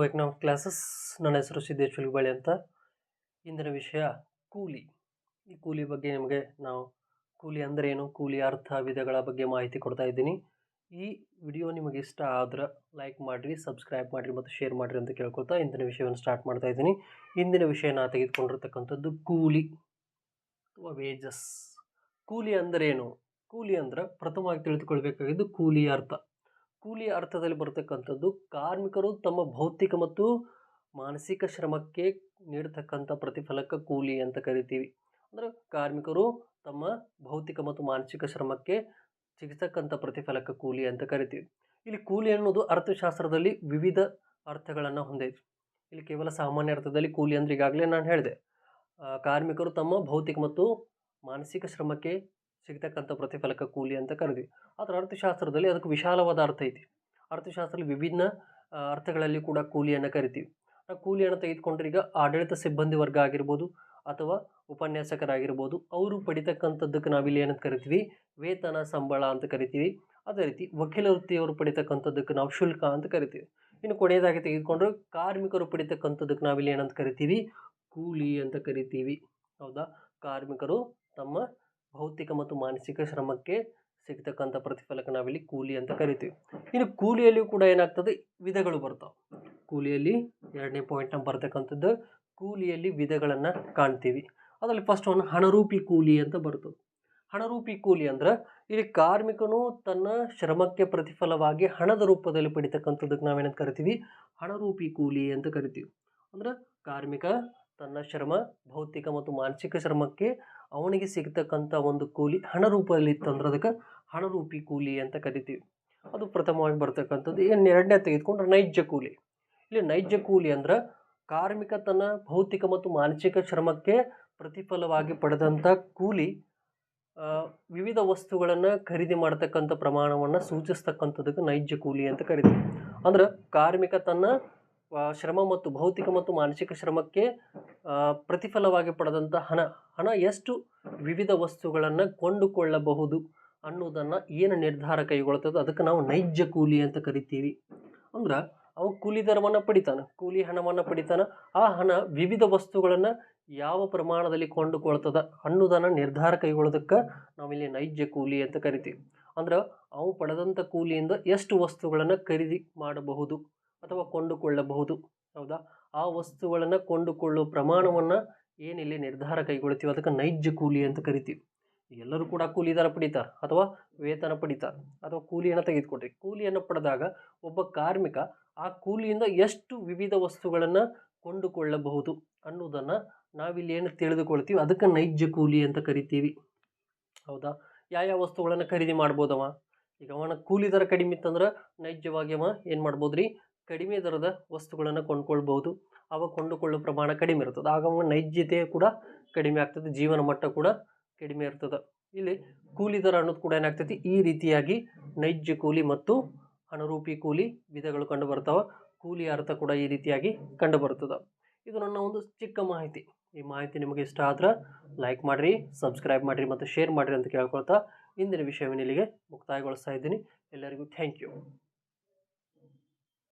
Economic classes ನನ್ನ ಹೆಸರು ಸಿದ್ದೇಶ್ ಹುಲಿಬಾಳಿ ಅಂತ. ಇಂದಿನ ವಿಷಯ ಕೂಲಿ. ಈ ಕೂಲಿ ಬಗ್ಗೆ ನಿಮಗೆ ನಾವು ಕೂಲಿ ಅಂದರೆ ಏನು, ಕೂಲಿ ಅರ್ಥ ವಿಧಗಳ ಬಗ್ಗೆ ಮಾಹಿತಿ ಕೊಡ್ತಾ ಇದ್ದೀನಿ. ಈ ವಿಡಿಯೋ ನಿಮಗೆ ಇಷ್ಟ ಆದ್ರೆ ಲೈಕ್ ಮಾಡಿರಿ, ಸಬ್ಸ್ಕ್ರೈಬ್ ಮಾಡಿರಿ ಮತ್ತು ಶೇರ್ ಮಾಡಿರಿ ಅಂತ ಕೇಳ್ಕೊಳ್ತಾ ಇಂದಿನ ವಿಷಯವನ್ನು ಸ್ಟಾರ್ಟ್ ಮಾಡ್ತಾ ಇದ್ದೀನಿ. ಇಂದಿನ ವಿಷಯ ನಾ ತೆಗೆದುಕೊಂಡಿರ್ತಕ್ಕಂಥದ್ದು ಕೂಲಿ ಅಥವಾ ವೇಜಸ್ ಕೂಲಿ ಅಂದರೆ ಏನು? ಕೂಲಿ ಅಂದ್ರೆ ಪ್ರಥಮವಾಗಿ ತಿಳಿದುಕೊಳ್ಬೇಕಾಗಿದ್ದು ಕೂಲಿ ಅರ್ಥ. ಕೂಲಿ ಅರ್ಥದಲ್ಲಿ ಬರತಕ್ಕಂಥದ್ದು ಕಾರ್ಮಿಕರು ತಮ್ಮ ಭೌತಿಕ ಮತ್ತು ಮಾನಸಿಕ ಶ್ರಮಕ್ಕೆ ನೀಡತಕ್ಕಂಥ ಪ್ರತಿಫಲಕ್ಕೆ ಕೂಲಿ ಅಂತ ಕರಿತೀವಿ. ಅಂದ್ರೆ ಕಾರ್ಮಿಕರು ತಮ್ಮ ಭೌತಿಕ ಮತ್ತು ಮಾನಸಿಕ ಶ್ರಮಕ್ಕೆ ಸಿಗತಕ್ಕಂಥ ಪ್ರತಿಫಲಕ್ಕೆ ಕೂಲಿ ಅಂತ ಕರಿತೀವಿ. ಇಲ್ಲಿ ಕೂಲಿ ಅನ್ನೋದು ಅರ್ಥಶಾಸ್ತ್ರದಲ್ಲಿ ವಿವಿಧ ಅರ್ಥಗಳನ್ನು ಹೊಂದೈತಿ. ಇಲ್ಲಿ ಕೇವಲ ಸಾಮಾನ್ಯ ಅರ್ಥದಲ್ಲಿ ಕೂಲಿ ಅಂದ್ರೆ ಈಗಾಗಲೇ ನಾನು ಹೇಳಿದೆ. ಕಾರ್ಮಿಕರು ತಮ್ಮ ಭೌತಿಕ ಮತ್ತು ಮಾನಸಿಕ ಶ್ರಮಕ್ಕೆ ಸಿಗ್ತಕ್ಕಂಥ ಪ್ರತಿಫಲಕ ಕೂಲಿ ಅಂತ ಕರಿತೀವಿ ಆದರೆ ಅರ್ಥಶಾಸ್ತ್ರದಲ್ಲಿ ಅದಕ್ಕೆ ವಿಶಾಲವಾದ ಅರ್ಥ ಐತಿ. ಅರ್ಥಶಾಸ್ತ್ರದಲ್ಲಿ ವಿಭಿನ್ನ ಅರ್ಥಗಳಲ್ಲಿ ಕೂಡ ಕೂಲಿಯನ್ನು ಕರಿತೀವಿ. ಆ ಕೂಲಿಯನ್ನು ತೆಗೆದುಕೊಂಡ್ರೆ ಈಗ ಆಡಳಿತ ಸಿಬ್ಬಂದಿ ವರ್ಗ ಆಗಿರ್ಬೋದು ಅಥವಾ ಉಪನ್ಯಾಸಕರಾಗಿರ್ಬೋದು, ಅವರು ಪಡಿತಕ್ಕಂಥದ್ದಕ್ಕೆ ನಾವಿಲ್ಲಿ ಏನಂತ ಕರಿತೀವಿ? ವೇತನ, ಸಂಬಳ ಅಂತ ಕರಿತೀವಿ. ಅದೇ ರೀತಿ ವಕೀಲ ವೃತ್ತಿಯವರು ಪಡಿತಕ್ಕಂಥದ್ದಕ್ಕೆ ನಾವು ಶುಲ್ಕ ಅಂತ ಕರಿತೀವಿ. ಇನ್ನು ಕೊನೆಯದಾಗಿ ತೆಗೆದುಕೊಂಡ್ರೆ ಕಾರ್ಮಿಕರು ಪಡಿತಕ್ಕಂಥದ್ದಕ್ಕೆ ನಾವಿಲ್ಲಿ ಏನಂತ ಕರಿತೀವಿ? ಕೂಲಿ ಅಂತ ಕರಿತೀವಿ. ಹೌದಾ? ಕಾರ್ಮಿಕರು ತಮ್ಮ ಭೌತಿಕ ಮತ್ತು ಮಾನಸಿಕ ಶ್ರಮಕ್ಕೆ ಸಿಗ್ತಕ್ಕಂಥ ಪ್ರತಿಫಲಕ್ಕೆ ನಾವಿಲ್ಲಿ ಕೂಲಿ ಅಂತ ಕರಿತೀವಿ. ಇನ್ನು ಕೂಲಿಯಲ್ಲಿಯೂ ಕೂಡ ಏನಾಗ್ತದೆ? ವಿಧಗಳು ಬರ್ತಾವೆ. ಕೂಲಿಯಲ್ಲಿ ಎರಡನೇ ಪಾಯಿಂಟ್ ನಾವು ಬರ್ತಕ್ಕಂಥದ್ದು ಕೂಲಿಯಲ್ಲಿ ವಿಧಗಳನ್ನು ಕಾಣ್ತೀವಿ. ಅದರಲ್ಲಿ ಫಸ್ಟ್ ಒಂದು ಹಣರೂಪಿ ಕೂಲಿ ಅಂತ ಬರ್ತದೆ. ಹಣರೂಪಿ ಕೂಲಿ ಅಂದ್ರೆ ಇಲ್ಲಿ ಕಾರ್ಮಿಕನು ತನ್ನ ಶ್ರಮಕ್ಕೆ ಪ್ರತಿಫಲವಾಗಿ ಹಣದ ರೂಪದಲ್ಲಿ ಪಡಿತಕ್ಕಂಥದ್ದಕ್ಕೆ ನಾವೇನಂತ ಕರಿತೀವಿ? ಹಣರೂಪಿ ಕೂಲಿ ಅಂತ ಕರಿತೀವಿ. ಅಂದ್ರೆ ಕಾರ್ಮಿಕ ತನ್ನ ಶ್ರಮ, ಭೌತಿಕ ಮತ್ತು ಮಾನಸಿಕ ಶ್ರಮಕ್ಕೆ ಅವನಿಗೆ ಸಿಗ್ತಕ್ಕಂಥ ಒಂದು ಕೂಲಿ ಹಣ ರೂಪದಲ್ಲಿ ಇತ್ತಂದ್ರೆ ಅದಕ್ಕೆ ಹಣರೂಪಿ ಕೂಲಿ ಅಂತ ಕರಿತೀವಿ. ಅದು ಪ್ರಥಮವಾಗಿ ಬರ್ತಕ್ಕಂಥದ್ದು. ಇನ್ನು ಎರಡನೇ ತೆಗೆದುಕೊಂಡ್ರೆ ನೈಜ ಕೂಲಿ. ಇಲ್ಲಿ ನೈಜ ಕೂಲಿ ಅಂದ್ರೆ ಕಾರ್ಮಿಕ ತನ್ನ ಭೌತಿಕ ಮತ್ತು ಮಾನಸಿಕ ಶ್ರಮಕ್ಕೆ ಪ್ರತಿಫಲವಾಗಿ ಪಡೆದಂಥ ಕೂಲಿ ವಿವಿಧ ವಸ್ತುಗಳನ್ನು ಖರೀದಿ ಮಾಡ್ತಕ್ಕಂಥ ಪ್ರಮಾಣವನ್ನು ಸೂಚಿಸ್ತಕ್ಕಂಥದ್ದಕ್ಕೆ ನೈಜ ಕೂಲಿ ಅಂತ ಕರಿತೀವಿ. ಅಂದ್ರೆ ಕಾರ್ಮಿಕ ತನ್ನ ಶ್ರಮ ಮತ್ತು ಭೌತಿಕ ಮತ್ತು ಮಾನಸಿಕ ಶ್ರಮಕ್ಕೆ ಪ್ರತಿಫಲವಾಗಿ ಪಡೆದಂಥ ಹಣ. ಹಣ ಎಷ್ಟು ವಿವಿಧ ವಸ್ತುಗಳನ್ನು ಕೊಂಡುಕೊಳ್ಳಬಹುದು ಅನ್ನೋದನ್ನು ಏನು ನಿರ್ಧಾರ ಕೈಗೊಳ್ತದೆ ಅದಕ್ಕೆ ನಾವು ನೈಜ ಕೂಲಿ ಅಂತ ಕರಿತೀವಿ. ಅಂದ್ರೆ ಅವು ಕೂಲಿ ದರವನ್ನು ಪಡಿತಾನೆ, ಕೂಲಿ ಹಣವನ್ನು ಪಡಿತಾನೆ, ಆ ಹಣ ವಿವಿಧ ವಸ್ತುಗಳನ್ನು ಯಾವ ಪ್ರಮಾಣದಲ್ಲಿ ಕೊಂಡುಕೊಳ್ತದ ಅನ್ನೋದನ್ನು ನಿರ್ಧಾರ ಕೈಗೊಳ್ಳೋದಕ್ಕೆ ನಾವಿಲ್ಲಿ ನೈಜ ಕೂಲಿ ಅಂತ ಕರಿತೀವಿ. ಅಂದ್ರೆ ಅವು ಪಡೆದಂಥ ಕೂಲಿಯಿಂದ ಎಷ್ಟು ವಸ್ತುಗಳನ್ನು ಖರೀದಿ ಮಾಡಬಹುದು. ಅಥವಾ ಕೊಂಡುಕೊಳ್ಳಬಹುದು. ಹೌದಾ? ಆ ವಸ್ತುಗಳನ್ನು ಕೊಂಡುಕೊಳ್ಳುವ ಪ್ರಮಾಣವನ್ನು ಏನಿಲ್ಲಿ ನಿರ್ಧಾರ ಕೈಗೊಳ್ತೀವಿ? ಅದಕ್ಕೆ ನೈಜ ಕೂಲಿ ಅಂತ ಕರಿತೀವಿ. ಎಲ್ಲರೂ ಕೂಡ ಕೂಲಿದಾರ ಪಡಿತಾರೆ ಅಥವಾ ವೇತನ ಪಡಿತಾರೆ ಅಥವಾ ಕೂಲಿಯನ್ನು ತೆಗೆದುಕೊಂಡ್ರಿ. ಕೂಲಿಯನ್ನು ಪಡೆದಾಗ ಒಬ್ಬ ಕಾರ್ಮಿಕ ಆ ಕೂಲಿಯಿಂದ ಎಷ್ಟು ವಿವಿಧ ವಸ್ತುಗಳನ್ನು ಕೊಂಡುಕೊಳ್ಳಬಹುದು ಅನ್ನೋದನ್ನು ನಾವಿಲ್ಲಿ ಏನು ತಿಳಿದುಕೊಳ್ತೀವಿ? ಅದಕ್ಕೆ ನೈಜ ಕೂಲಿ ಅಂತ ಕರಿತೀವಿ. ಹೌದಾ? ಯಾವ ಯಾವ ವಸ್ತುಗಳನ್ನು ಖರೀದಿ ಮಾಡ್ಬೋದವ? ಈಗ ಅವನ ಕೂಲಿ ದರ ಕಡಿಮೆ ಇತ್ತಂದ್ರೆ ನೈಜವಾಗಿ ಅವ ಏನು ಮಾಡ್ಬೋದು ರೀ ಕಡಿಮೆ ದರದ ವಸ್ತುಗಳನ್ನು ಕೊಂಡ್ಕೊಳ್ಬೋದು ಅವ ಕೊಂಡುಕೊಳ್ಳೋ ಪ್ರಮಾಣ ಕಡಿಮೆ ಇರ್ತದೆ. ಆಗ ನೈಜ್ಯತೆ ಕೂಡ ಕಡಿಮೆ ಆಗ್ತದೆ. ಜೀವನ ಮಟ್ಟ ಕೂಡ ಕಡಿಮೆ ಇರ್ತದೆ. ಇಲ್ಲಿ ಕೂಲಿ ದರ ಅನ್ನೋದು ಕೂಡ ಏನಾಗ್ತೈತಿ? ಈ ರೀತಿಯಾಗಿ ನೈಜ ಕೂಲಿ ಮತ್ತು ಅನುರೂಪಿ ಕೂಲಿ ವಿಧಗಳು ಕಂಡು ಬರ್ತಾವ ಕೂಲಿ ಅರ್ಥ ಕೂಡ ಈ ರೀತಿಯಾಗಿ ಕಂಡು ಬರ್ತದೆ ಇದು ನನ್ನ ಒಂದು ಚಿಕ್ಕ ಮಾಹಿತಿ. ಈ ಮಾಹಿತಿ ನಿಮಗೆ ಇಷ್ಟ ಆದ್ರೆ ಲೈಕ್ ಮಾಡಿರಿ, ಸಬ್ಸ್ಕ್ರೈಬ್ ಮಾಡಿರಿ ಮತ್ತು ಶೇರ್ ಮಾಡಿರಿ ಅಂತ ಕೇಳ್ಕೊಳ್ತಾ ಇಂದಿನ ವಿಷಯವನ್ನು ಇಲ್ಲಿಗೆ ಮುಕ್ತಾಯಗೊಳಿಸ್ತಾ ಇದ್ದೀನಿ. ಎಲ್ಲರಿಗೂ ಥ್ಯಾಂಕ್ ಯು.